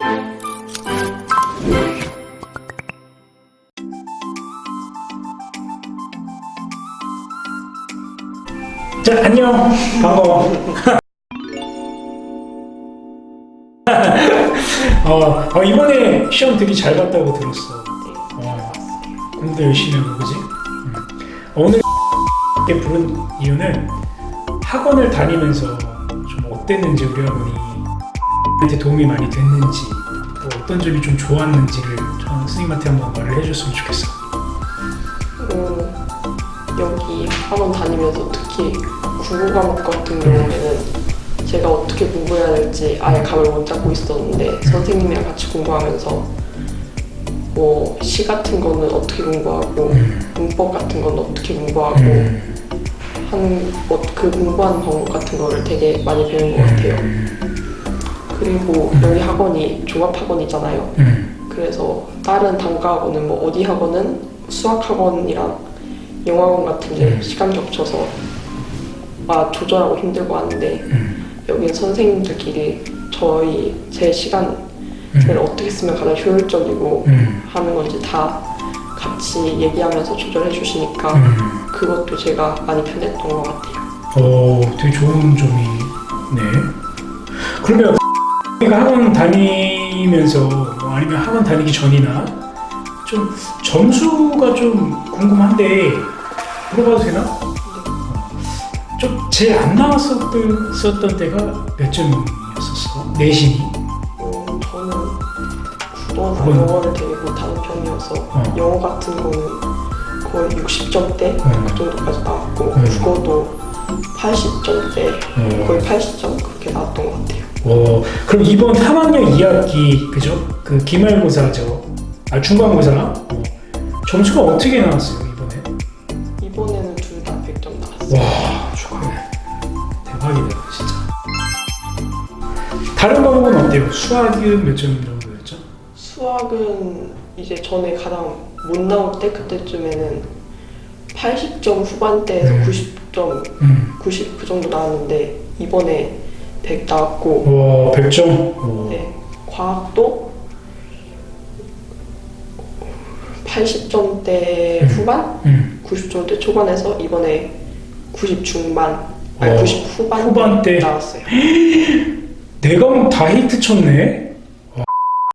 자, 안녕. 반가워. 어, 어, 이번에 시험 되게 잘 봤다고 들었어. 어, 공부 열심히 하고, 그지? 음. 어, 오늘 부른 이유는 학원을 다니면서 좀 어땠는지 우리 학원 이 한테 도움이 많이 됐는지 또 어떤 점이 좀 좋았는지를 저 선생님한테 한번 말을 해줬으면 좋겠어. 음, 여기 학원 다니면서 특히 국어 과목 같은 경우에는 제가 어떻게 공부해야 될지 아예 감을 못 잡고 있었는데 선생님이랑 같이 공부하면서 뭐 시 같은 거는 어떻게 공부하고 문법 같은 건 어떻게 공부하고 음, 한그 공부하는 방법 같은 거를 되게 많이 배운 것 같아요. 그리고 여기 학원이 종합 학원이잖아요. 음, 그래서 다른 단과 학원은 뭐 어디 학원은 수학 학원이랑 영어 학원 같은 게 음. 시간 겹쳐서 아 조절하고 힘들고 하는데 음, 여기는 선생님들끼리 저희 제 시간을 음, 어떻게 쓰면 가장 효율적이고 음, 하는 건지 다 같이 얘기하면서 조절해 주시니까 음. 그것도 제가 많이 편했던 것 같아요. 어, 되게 좋은 점이네. 그러면 우리가 학원 다니면서 뭐 아니면 학원 다니기 전이나 좀 점수가 좀 궁금한데 물어봐도 되나? 좀 제일 안 나왔었던 때가 몇 점이었었어? 내신이? 음, 저는 국어나? 영어를 되게 못하는 편이어서 어. 영어 같은 거는 거의 60점대 음. 그 정도까지 나왔고 음. 국어도 80점대 어. 거의 80점 그렇게 나왔던 것 같아요. 어, 그럼 이번 3학년 2학기 그죠? 그 기말고사죠. 아 중간고사. 어. 점수가 어떻게 나왔어요 이번에? 이번에는 둘 다 100점 나왔어요. 와 축하해 대박이다 진짜 다른 과목은 어때요? 수학은 몇 점 정도였죠? 수학은 이제 전에 가장 못 나올 때 그때쯤에는 80점 후반대에서 음. 90점, 음. 90 그 정도 나왔는데 이번에 100 나왔고 와 100점? 네, 과학도 80점대 음. 후반, 음. 90점대 초반에서 이번에 90 중반, 아니 와, 90 후반 후반대. 나왔어요. 내 과목 다 히트 쳤네 와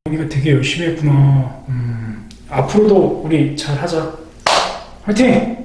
우리가 되게 열심히 했구나 음. 앞으로도 우리 잘 하자 화이팅!